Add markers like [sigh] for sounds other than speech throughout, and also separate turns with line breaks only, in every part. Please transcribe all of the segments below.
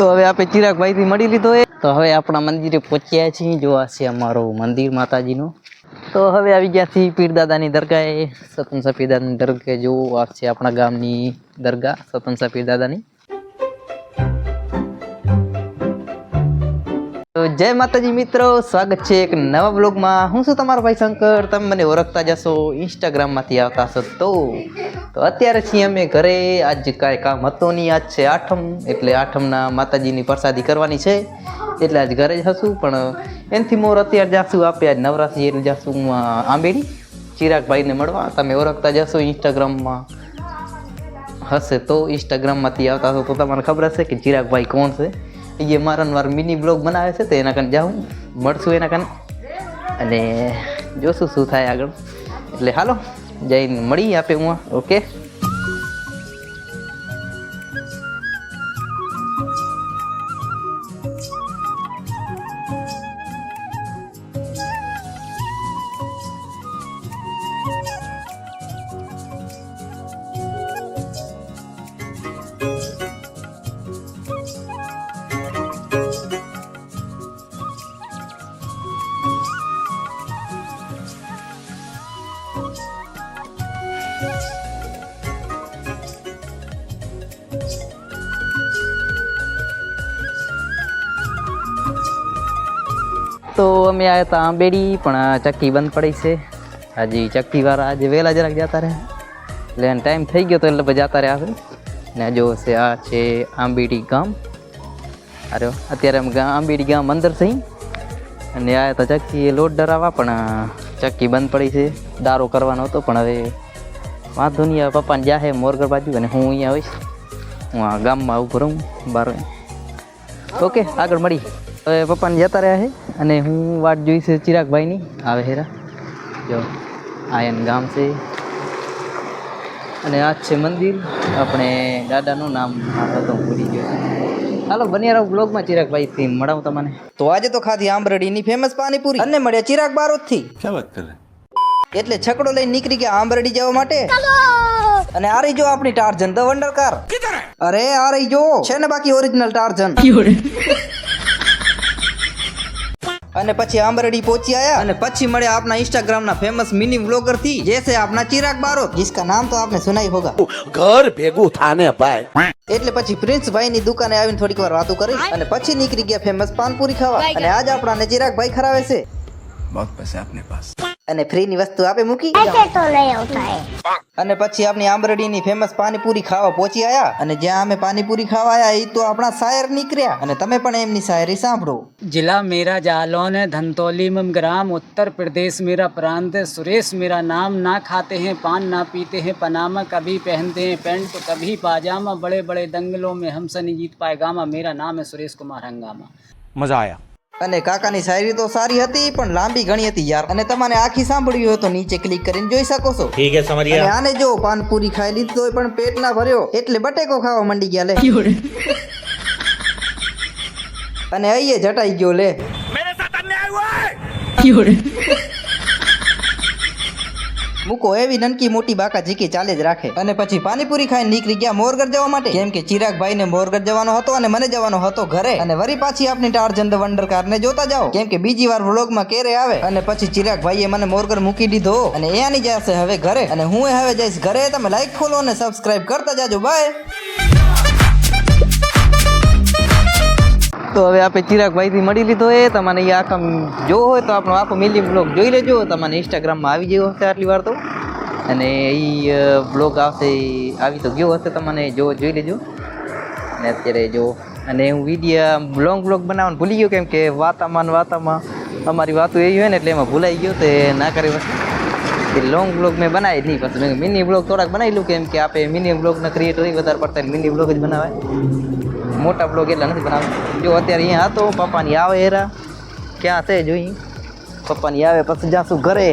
તો હવે આપણે ચિરાગભાઈથી મળી લીધો એ તો હવે આપણા મંદિરે પહોંચ્યા છીએ. જો આ છે અમારું મંદિર માતાજીનું. તો હવે આવી ગયા છીએ પીરદાદાની દરગાહે. સતન પીરદાદાની દરગાહ. જો આ છે આપણા ગામની દરગાહ, સતન પીરદાદાની તો જય માતાજી મિત્રો, સ્વાગત છે એક નવા બ્લોગમાં હું છું તમારો ભાઈ શંકર. તમે મને ઓળખતા જશો ઇન્સ્ટાગ્રામમાંથી આવતા હશો તો. તો અત્યારે છીએ અમે ઘરે. આજ કાંઈ કામ હતું નહીં. આજ છે આઠમ, એટલે આઠમના માતાજીની પ્રસાદી કરવાની છે. એટલે આજ ઘરે જ હશું, પણ એનથી મોર અત્યારે જાશું આપે. આજ નવરાત્રી એટલે જાશું આંબેડી. ચિરાગભાઈને મળવા. તમે ઓળખતા જશો ઇન્સ્ટાગ્રામમાં. હશે તો ઇન્સ્ટાગ્રામમાંથી આવતા હશો તો તમને ખબર હશે કે ચિરાગભાઈ કોણ છે. એ વારંવાર મિની બ્લોગ બનાવે છે તો એના કારણે જાઉં. મળશું એના કારણે અને જોશું શું થાય આગળ. એટલે હાલો, જઈને મળી આપે હું, ઓકે? તો અમે આવ્યા હતા આંબેડી, પણ ચક્કી બંધ પડી છે. હજી ચક્કીવાળા આજે વહેલા જરાક જતા રહે એટલે ટાઈમ થઈ ગયો તો એટલે જતા રહ્યા છે ને જો છે, આ છે આંબેડી ગામ. અરે અત્યારે અમે આંબેડી ગામ અંદર થઈ અને આવ્યા હતા ચક્કી લોટ ડરાવવા, પણ ચક્કી બંધ પડી છે. દારો કરવાનો હતો, પણ હવે વાંધો નહીં આવે પપ્પાને જાહે મોરગર બાજુ, અને હું અહીંયા આવીશ હું આ ગામમાં ઊભો રહું બાર ઓકે આગળ મળી હવે પપ્પાને જતા રહ્યા છે અને હું વાત જોઈ છે ચિરાગભાઈની. આવે હેરા. જો આયન ગામ છે. અને આ છે મંદિર. આપણે દાદાનું નામ હતું ભૂલી ગયો. હાલો બન્યા રહો બ્લોગમાં ચિરાગભાઈ થી મળાવું તમને. તો આજે તો ખાધી આંબરડીની ફેમસ પાણીપુરી. અને મળ્યા ચિરાગ
બારોદથી ક્યાં
એટલે છકડો લઈને નીકળી ગયા આંબરડી જવા માટે. અને આ રહી જો આપણી ટાર્જન ધ વન્ડર કાર અરે આ રહી જો. છે ને બાકી ઓરિજિનલ ટાર્જન. અને પછી આંબરડી પહોંચી આયા અને પછી મળ્યા આપના इंस्टाग्राम ના ફેમસ મિની વ્લોગર થી जैसे આપના ચિરાગ બારોટ जिसका नाम तो आपने सुना ही होगा
घर भेगू थाने भाई
એટલે પછી પ્રિન્સ ભાઈ ની દુકાને આવીને થોડીક વાર વાતો કરી અને પછી નીકળી ગયા ફેમસ પાનપુરી ખાવા અને આજ આપણાને ચિરાગ ભાઈ ખરાવે છે
बहुत पैसे अपने पास
અને ફ્રી ની વસ્તુ આપે મૂકી
ऐसे तो नहीं होता है
અને પછી આપણી આંબરડીની ફેમસ પાણીપુરી ખાવા પહોંચી આયા અને જ્યાં અમે પાણીપુરી ખાવા આયા એ તો આપણા શાયર નીકળ્યા અને તમે પણ એમની શાયરી સાંભળો
जिला मेरा जालौन है धनतौली में ग्राम उत्तर प्रदेश मेरा प्रांत है सुरेश मेरा नाम ना खाते हैं पान ना पीते हैं पनामा कभी पहनते हैं पैंट तो कभी पाजामा बड़े बड़े दंगलों में हमसे नहीं जीत पाएगामा मेरा नाम है सुरेश कुमार हंगामा
मजा आया
અને કાકાની શાયરી તો સારી હતી પણ લાંબી ઘણી હતી યાર. અને તમારે આખી સાંભળવી હોય તો નીચે ક્લિક કરીને જોઈ શકો છો.
ઠીક છે
સમરિયા આને જો પાનપુરી ખાઈ લીધી તોય પણ પેટ ના ભર્યો. એટલે બટેકો ખાવા મંડી ગયા લે. [laughs] અને અહીંયા જટાઈ ગયો લે. મેરે સાથ અન્યાય હુઆ મૂકો, એવી નનકી મોટી બાકા જીકી ચાલે જ રાખે. અને પછી પાણીપુરી ખાઈ નીકળી ગયા મોરગર જવા માટે. કેમ કે ચિરાગભાઈ ને મોરગર જવાનો હતો અને મને જવાનો હતો ઘરે. અને વરી પાછી આપની ટાર્જન ધ વંડર કાર ને જોતા જાઓ. કેમ કે બીજી વાર વ્લોગમાં કેરે આવે. અને પછી ચિરાગભાઈએ મને મોરગર મૂકી દીધો. અને એ આની જશે હવે ઘરે. અને હું હવે જઈશ ઘરે. તમે લાઈક ફોલો અને સબસ્ક્રાઇબ કરતા જાજો. બાય તો હવે આપણે ચિરાગભાઈ થી મળી લીધો એ. તમને એ આખા જોવો હોય તો આપણો આખો મિલી બ્લોગ જોઈ લેજો. તમને ઇન્સ્ટાગ્રામમાં આવી ગયો હશે આટલી વાર તો. અને એ બ્લોગ આવશે આવી તો ગયો હશે તમને. જો, જોઈ લેજો. અને અત્યારે જો, અને હું વીડિયો લોંગ બ્લોગ બનાવવાનું ભૂલી ગયો કેમ કે વાતામાં ને વાતામાં અમારી વાતો એવી હોય ને એટલે એમાં ભૂલાઈ ગયો તે ના કરે એ લોંગ બ્લોગ મેં બનાવી નહીં. પછી મિની બ્લોગ થોડાક બનાવી લઉં કેમ કે આપણે મિની બ્લોગના ક્રિએટર વધારે પડતા મિની બ્લોગ જ બનાવાય. મોટા બ્લોગ એટલા નથી બનાવતા. જો અત્યારે અહીંયા હતો, પપ્પાની આવે હેરા. ક્યાં છે જોઈ? પપ્પાની આવે, પછી જાશું ઘરે.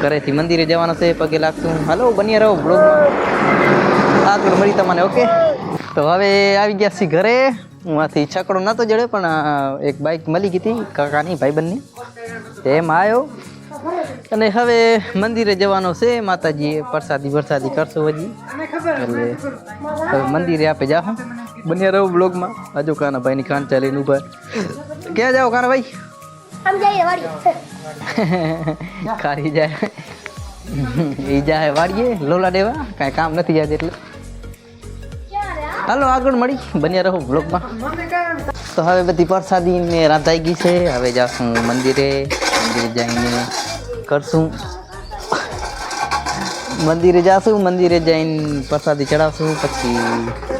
ઘરેથી મંદિરે જવાનું છે, પગે લાગશું. હાલો બની રહો બ્લોગમાં આગળ મળી તમને, ઓકે? તો હવે આવી ગયા છીએ ઘરે. હું આથી છકડો નહોતો જડે પણ એક બાઇક મળી ગઈ હતી, કાકાની, ભાઈબંધની. એમ આવ્યો અને હવે મંદિરે જવાનો છે, માતાજીએ પ્રસાદી વરસાદી કરશો હજી. એટલે હવે મંદિરે આપે જાઓ બન્યા રહો બ્લોગમાં હજુ કાના ભાઈની કાન ચાલીને ઊભા. ક્યાં જાઓ કાના
ભાઈ આમ જઈએ વાડીએ. [laughs]
ખારી જાય. એ જાય વાડીએ લોલા દેવા. કાંઈ કામ નથી યાદ એટલે હાલો આગળ મળી. બન્યા રહો બ્લોગમાં તો હવે બધી પ્રસાદી ને રાંધાઈ ગઈ છે. હવે જાશું મંદિરે. મંદિરે જઈને કરશું. મંદિરે જાશું મંદિરે જઈને પ્રસાદી ચડાવશું. પછી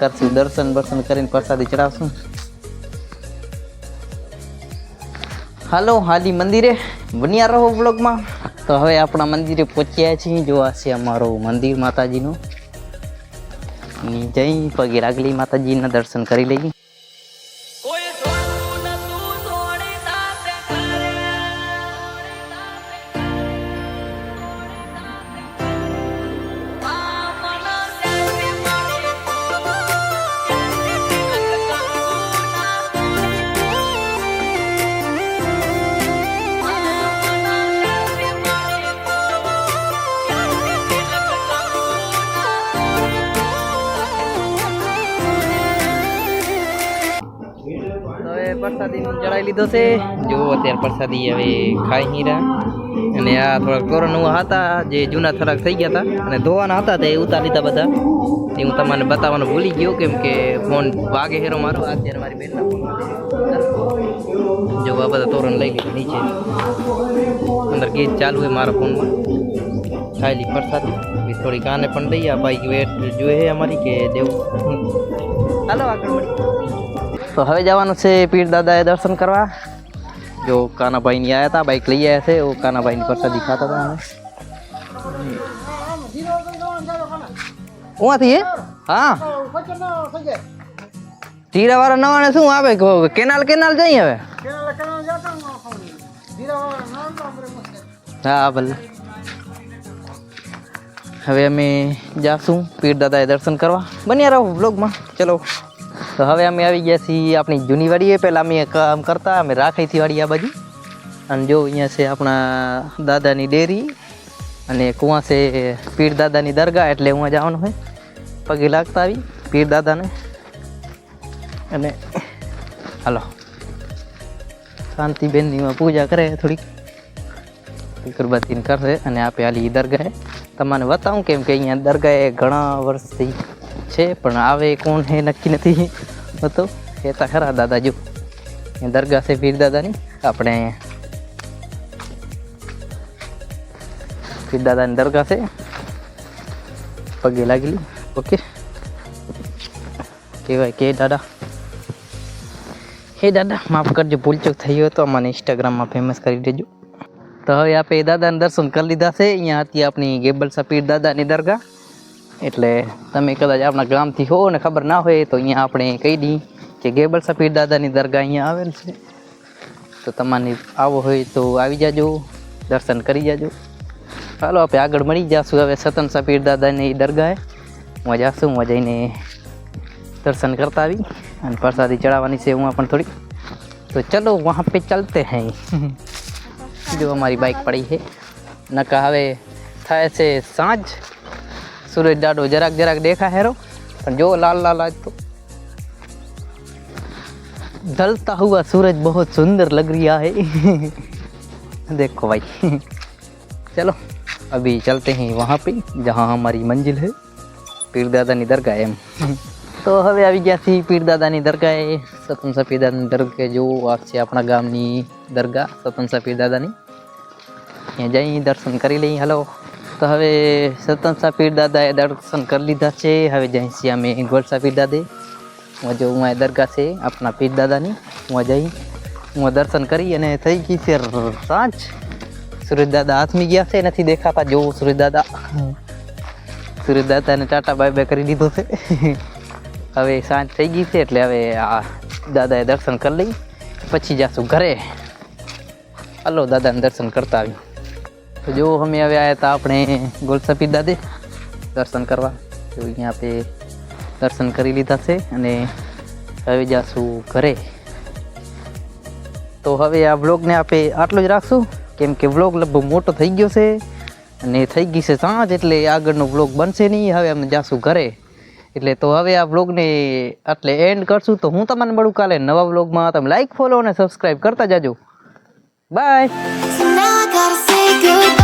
કરશું. દર્શન બર્શન કરીને પ્રસાદી ચડાવશું. હાલો, હાલી મંદિરે. બન્યા રહો બ્લોગમાં તો હવે આપણા મંદિરે પહોંચ્યા છીએ. જોવા છે અમારું મંદિર માતાજીનું. જય પગે રાગલી માતાજીના દર્શન કરી લઈએ. પ્રસાદી ચડાવી લીધો છે. જો અત્યારે પ્રસાદી હવે ખાઈ નહીં રહ્યા. અને આ થોડાક તોરણ હતા જે જૂના થોડાક થઈ ગયા હતા. અને ધોવાના હતા તે ઉતારી લીધા બધા. એ હું તમને બતાવવાનું ભૂલી ગયો કેમ કે ફોન વાગે હેરો મારો. અત્યારે મારી બેનના ફોન જો આ બધા તોરણ લઈ ગયા નીચે. અંદર ગીત ચાલુ છે મારા ફોનમાં. ખાયેલી પ્રસાદી થોડી કાને પણ દઈએ આ. બાઈક વેટ જોઈએ અમારી કે દેવું. હાલો આગળ મળી તો હવે જવાનું છે પીર દાદાએ દર્શન કરવા. જો કાનાભાઈની આવ્યા હતા બાઈક લઈ આવ્યા છે ਉਹ કાનાભાઈની પ્રસાદી ખાતા હતા અમે. ઉવાથી હે? હા. તીરા વાળા નવાને શું આવે? કે કેનાલ કેનાલ જઈ હવે? હા, ભલે. હવે અમે જાશું, પીર દાદાએ દર્શન કરવા. બન્યા રહો બ્લોગમાં ચલો. તો હવે અમે આવી ગયા છીએ આપણી જૂની વાડીએ. પહેલાં અમે કામ કરતા, અમે રાખીથી વાડી આ બાજુ. અને જો અહીંયા છે આપણા દાદાની ડેરી અને કુવા છે પીર દાદાની દરગાહ, એટલે હું જવાનું હોય. પગે લાગતા આવી, પીર દાદાને. અને હાલો. શાંતિબેનની પૂજા કરે થોડીક. અગરબત્તીને કરશે અને આપે હાલી દરગાહે. તમને બતાવું કેમ કે અહીંયા દરગાહે ઘણા વર્ષથી છે, પણ આવે કોણ હે નક્કી નથી. હોતો, કહેતા ખરા દાદા જો દરગાહ છે પીર દાદાની. આપણે પીર દાદાની દરગાહ છે. પગે લાગેલી. ઓકે કહેવાય કે દાદા. હે દાદા, માફ કરજો, ભૂલચૂક થઈ હોય તો મને ઇન્સ્ટાગ્રામમાં ફેમસ કરી દેજો. તો હવે આપણે દાદાને દર્શન કરી લીધા છે. અહીંયા હતી આપણી ગેબલ સપીર દાદાની દરગાહ. એટલે તમે કદાચ આપણા ગામથી હો ને ખબર ના હોય તો અહીંયા આપણે કહી દઈએ કે ગેબલ સફીર દાદાની દરગાહ અહીંયા આવેલ છે. તો તમારે આવો હોય તો આવી જાજો દર્શન કરી જાજો. ચાલો આપણે આગળ મળી જશું હવે સતન સફીર દાદાની દરગાહે. હું જાશું હું જઈને દર્શન કરતા આવી અને પ્રસાદી ચડાવવાની છે હું પણ થોડી. તો ચલો વહાં પે ચલતે હૈ. [laughs] જો અમારી બાઇક પડી છે. નકા હવે થાય છે સાંજ. सूरज डाडो जराक जराक देखा है रो पर जो लाल लाल आज तो ढलता हुआ सूरज बहुत सुंदर लग रहा है देखो भाई चलो अभी चलते हैं वहाँ पे जहाँ हमारी मंजिल है पीर दादा नी दरगाह एम तो हम अभी क्या थी पीर दादा नी दरगाह है सतम सा पीर दादा दरगाह जो आपसे अपना गाँव नी दरगाह सतम सा पीर दादा नी यहाँ जाए दर्शन कर ही हेलो તો હવે સતન સાપીર દાદાએ દર્શન કરી લીધા છે. હવે જઈ છીએ અમે ગોળસા પીર દાદે. હું જો, હું દરગાહ છે આપણા પીર દાદાની. હું જઈ, હું દર્શન કરી અને થઈ ગઈ છે સાંજ. સુરજ દાદા હાથમી ગયા છે, નથી દેખાતા. જોવું સુરજ દાદા. ટાટા બાય બાય કરી દીધો છે. હવે સાંજ થઈ ગઈ છે એટલે હવે આ દાદાએ દર્શન કરી લઈ, પછી જાશું ઘરે. હલો, દાદાને દર્શન કરતા આવી તો જો અમે હવે આવ્યા હતા આપણે ગોલસપી દાદે. દર્શન કરવા. તો અહીંયા આપણે દર્શન કરી લીધા છે અને હવે જાશું ઘરે. તો હવે આ વ્લોગને આપણે આટલો જ રાખશું. કેમ કે વ્લોગ લગભગ મોટો થઈ ગયો છે અને થઈ ગઈ છે સાંજ એટલે આગળનો વ્લોગ બનશે નહીં. હવે અમે જાશું ઘરે. એટલે તો હવે આ વ્લોગને આટલે એન્ડ કરશું. તો હું તમને મળું કાલે નવા વ્લોગમાં. તમે લાઈક ફોલો અને સબસ્ક્રાઈબ કરતા જાજો.
Bye goodbye.